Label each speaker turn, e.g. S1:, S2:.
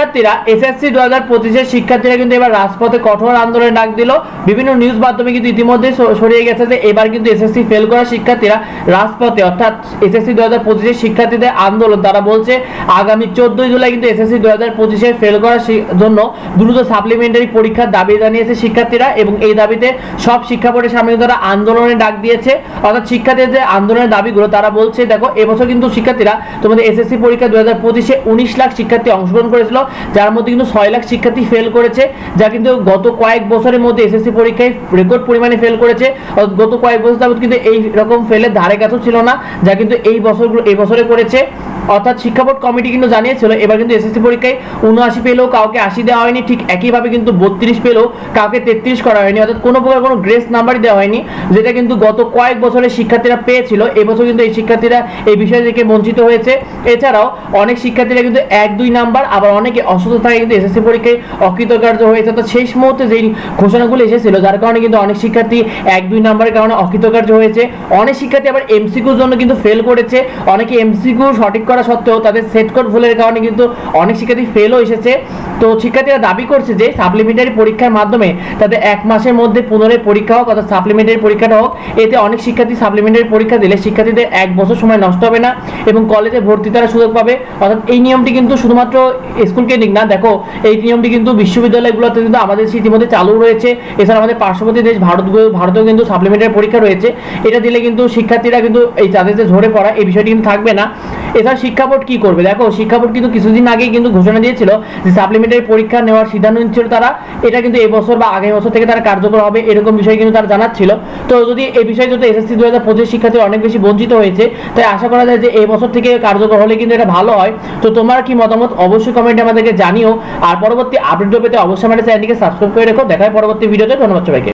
S1: শিক্ষার্থীরা এসএসসি দু হাজার পঁচিশের শিক্ষার্থীরা কিন্তু এবার রাজপথে কঠোর আন্দোলনে ডাক দিল। বিভিন্ন নিউজ মাধ্যমে কিন্তু ইতিমধ্যে সরিয়ে গেছে যে এবার কিন্তু এসএসসি ফেল করা শিক্ষার্থীরা রাজপথে, অর্থাৎ এসএসসি দু হাজার পঁচিশের শিক্ষার্থীদের আন্দোলন। তারা বলছে, আগামী চোদ্দই জুলাই কিন্তু এসএসসি দু হাজার পঁচিশের ফেল করার জন্য দ্রুত সাপ্লিমেন্টারি পরীক্ষার দাবি জানিয়েছে শিক্ষার্থীরা এবং এই দাবিতে সব শিক্ষা বোর্ডের সামনে তারা আন্দোলনে ডাক দিয়েছে। অর্থাৎ শিক্ষার্থীদের যে আন্দোলনের দাবিগুলো, তারা বলছে, দেখো, এবছর কিন্তু শিক্ষার্থীরা তোমাদের এসএসসি পরীক্ষা দু হাজার পঁচিশে উনিশ লাখ শিক্ষার্থী অংশগ্রহণ করেছিল। যার মধ্যে কিন্তু ছয় লাখ শিক্ষার্থী ফেল করেছে, যা কিন্তু গত কয়েক বছরের মধ্যে এসএসসি পরীক্ষায় রেকর্ড পরিমাণে ফেল করেছে। গত কয়েক বছর যাবত কিন্তু এই রকম ফেলের ধারে কাছেও ছিল না, যা কিন্তু এই বছরগুলো, এই বছরে করেছে। অর্থাৎ শিক্ষা বোর্ড কমিটি কিন্তু জানিয়েছিল, এবার কিন্তু এসএসসি পরীক্ষায় উনআশি পেলেও কাউকে আশি দেওয়া হয়নি, ঠিক একইভাবে কিন্তু বত্রিশ পেলেও কাউকে তেত্রিশ করা হয়নি, অর্থাৎ কোনো প্রকার কোনো গ্রেস নাম্বারই দেওয়া হয়নি, যেটা কিন্তু গত কয়েক বছরের শিক্ষার্থীরা পেয়েছিল এবছর কিন্তু এই শিক্ষার্থীরা এই বিষয় থেকে বঞ্চিত হয়েছে। এছাড়াও অনেক শিক্ষার্থীরা কিন্তু এক, দুই নাম্বার, আবার অনেকে অসুস্থ থাকে কিন্তু এসএসসি পরীক্ষায় অকৃতকার্য হয়েছে। অর্থাৎ শেষ মুহূর্তে যেই ঘোষণাগুলো এসেছিল, যার কারণে কিন্তু অনেক শিক্ষার্থী এক, দুই নাম্বারের কারণে অকৃতকার্য হয়েছে। অনেক শিক্ষার্থী আবার এমসিকিউর জন্য কিন্তু ফেল করেছে। অনেকে এমসিকিউ সঠিক করা সত্ত্বেও তাদের সেট কোড ভুলের কারণে কিন্তু অনেক শিক্ষার্থী ফেলও এসেছে। তো শিক্ষার্থীরা দাবি করছে যে সাপ্লিমেন্টারি পরীক্ষার মাধ্যমে তাদের এক মাসের মধ্যে পুনরায় পরীক্ষা হোক অর্থাৎ সাপ্লিমেন্টারি পরীক্ষাটা হোক, এতে অনেক শিক্ষার্থী সাপ্লিমেন্টারি পরীক্ষা দিলে শিক্ষার্থীদের এক বছর সময় নষ্ট হবে না এবং কলেজে ভর্তি তারা সুযোগ পাবে। অর্থাৎ এই নিয়মটি কিন্তু শুধুমাত্র স্কুল কেন্দ্রিক না, দেখো, এই নিয়মটি কিন্তু বিশ্ববিদ্যালয়গুলোতে কিন্তু আমাদের ইতিমধ্যে চালু রয়েছে। এছাড়া আমাদের পার্শ্ববর্তী দেশ ভারত ভারতেও কিন্তু সাপ্লিমেন্টারি পরীক্ষা রয়েছে। এটা দিলে কিন্তু শিক্ষার্থীরা কিন্তু এই তাদের যে ঝরে পড়া, এই বিষয়টি কিন্তু থাকবে না। এছাড়া শিক্ষা বোর্ড কি করবে? দেখো, শিক্ষা বোর্ড কিন্তু কিছুদিন আগেই কিন্তু ঘোষণা দিয়েছিল যে সাপ্লিমেন্টারি পরীক্ষা নেওয়ার সিদ্ধান্ত নিচ্ছিল তারা। এটা কিন্তু এবছর বা আগামী বছর থেকে তারা কার্যকর হবে, এরকম বিষয় কিন্তু তারা জানাচ্ছিল। তো যদি এই বিষয়ে যদি এসএসসি দু হাজার পঁচিশ শিক্ষার্থী অনেক বেশি বঞ্চিত হয়েছে, তাই আশা করা যায় যে এই বছর থেকে কার্যকর হলে কিন্তু এটা ভালো হয়। তো তোমার কি মতামত? অবশ্যই কমেন্টে আমাদেরকে জানিও। আর পরবর্তী আপডেট পেতে অবশ্যই আমাদের চ্যানেলটিকে সাবস্ক্রাইব করে রেখো। দেখা হয় পরবর্তী ভিডিওতে ধন্যবাদ সবাইকে।